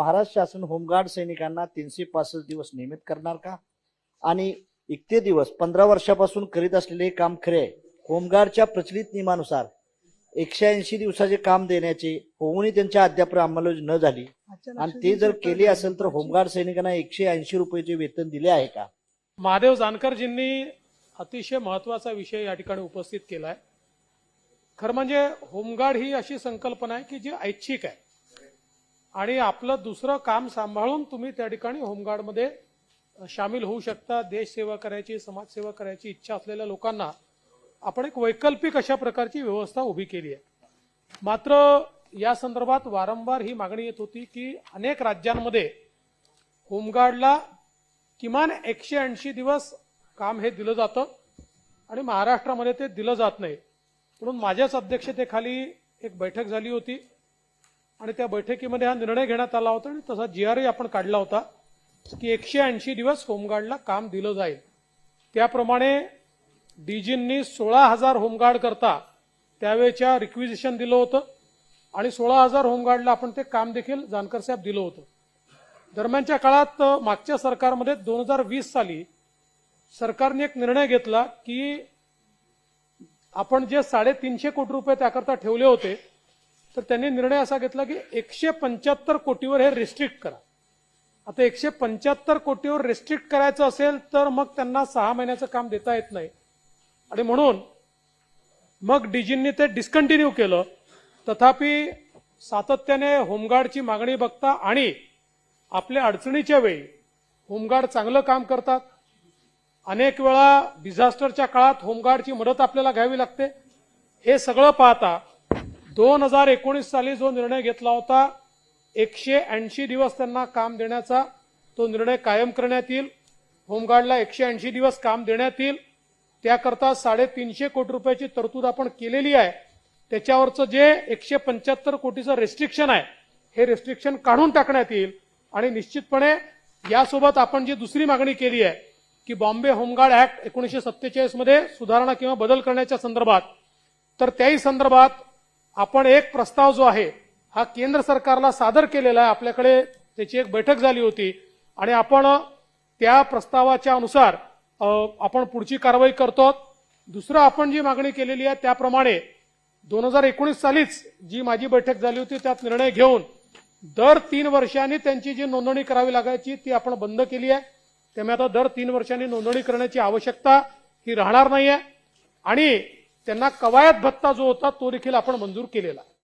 महाराष्ट्र शासन होमगार्ड सैनिकांना तीनशे पासष्ट दिवस नियमित करणार का? आणि इतके दिवस पंधरा वर्षापासून करीत असलेले हे काम खरे आहे. होमगार्डच्या प्रचलित नियमानुसार एकशे ऐंशी दिवसाचे काम देण्याचे होऊनही त्यांच्या अद्याप अंमलबजावणी न झाली. आणि ते जर केले असेल तर होमगार्ड सैनिकांना एकशे ऐंशी रुपयाचे वेतन दिले आहे का? महादेव जानकरजींनी अतिशय महत्त्वाचा विषय या ठिकाणी उपस्थित केलाय. खरं म्हणजे होमगार्ड ही अशी संकल्पना आहे की जी ऐच्छिक आहे. आणि आपलं दुसरं काम सांभाळून तुम्ही त्या ठिकाणी होमगार्डमध्ये सामील होऊ शकता. देशसेवा करायची समाजसेवा करायची इच्छा असलेल्या लोकांना आपण एक वैकल्पिक अशा प्रकारची व्यवस्था उभी केली आहे. मात्र या संदर्भात वारंवार ही मागणी येत होती की अनेक राज्यांमध्ये होमगार्डला किमान एकशे ऐंशी दिवस काम हे दिलं जातं आणि महाराष्ट्रामध्ये ते दिलं जात नाही. म्हणून माझ्याच अध्यक्षतेखाली एक बैठक झाली होती. आणि त्या बैठकीमध्ये हा निर्णय घेण्यात आला होता आणि तसा जी आरही आपण काढला होता की एकशे ऐंशी दिवस होमगार्डला काम दिलं जाईल. त्याप्रमाणे डीजींनी सोळा हजार होमगार्ड करता त्यावेळेच्या रिक्विजिशन दिलं होतं आणि सोळा हजार होमगार्डला आपण ते काम देखील जानकर साहेब दिलं होतं. दरम्यानच्या काळात मागच्या सरकारमध्ये दोन हजार वीस साली सरकारने एक निर्णय घेतला की आपण जे साडेतीनशे कोटी रुपये त्याकरता ठेवले होते तर त्यांनी निर्णय असा घेतला की एकशे पंच्याहत्तर कोटीवर हे रिस्ट्रिक्ट करा. आता एकशे पंच्याहत्तर कोटीवर रिस्ट्रिक्ट करायचं असेल तर मग त्यांना सहा महिन्याचं काम देता येत नाही. आणि म्हणून मग डीजींनी ते डिस्कंटिन्यू केलं. तथापि सातत्याने होमगार्डची मागणी बघता आणि आपल्या अडचणीच्या वेळी होमगार्ड चांगलं काम करतात. अनेक वेळा डिझास्टरच्या काळात होमगार्डची मदत आपल्याला घ्यावी लागते. हे सगळं पाहता दोन हजार एकोणीस साली जो निर्णय घेतला होता एकशे ऐंशी दिवस त्यांना काम देण्याचा तो निर्णय कायम करण्यात येईल. होमगार्डला एकशे ऐंशी दिवस काम देण्यात येईल. त्याकरता साडेतीनशे कोटी रुपयाची तरतूद आपण केलेली आहे. त्याच्यावरचं जे एकशे पंच्याहत्तर कोटीचं रेस्ट्रिक्शन आहे हे रेस्ट्रिक्शन काढून टाकण्यात येईल. आणि निश्चितपणे यासोबत आपण जी दुसरी मागणी केली आहे की बॉम्बे होमगार्ड ऍक्ट एकोणीसशे सत्तेचाळीसमध्ये सुधारणा किंवा बदल करण्याच्या संदर्भात तर त्याही संदर्भात आपण एक प्रस्ताव जो आहे हा केंद्र सरकारला सादर केलेला आहे. आपल्याकडे त्याची एक बैठक झाली होती आणि आपण त्या प्रस्तावाच्या अनुसार आपण पुढची कारवाई करतो. दुसरं आपण जी मागणी केलेली आहे त्याप्रमाणे दोन हजार एकोणीस सालीच जी माझी बैठक झाली होती त्यात निर्णय घेऊन दर तीन वर्षांनी त्यांची जी नोंदणी करावी लागायची ती आपण बंद केली आहे. त्यामुळे आता दर तीन वर्षांनी नोंदणी करण्याची आवश्यकता ही राहणार नाही आहे आणि त्यांना कवायत भत्ता जो होता तो देखील आपण मंजूर केलेला.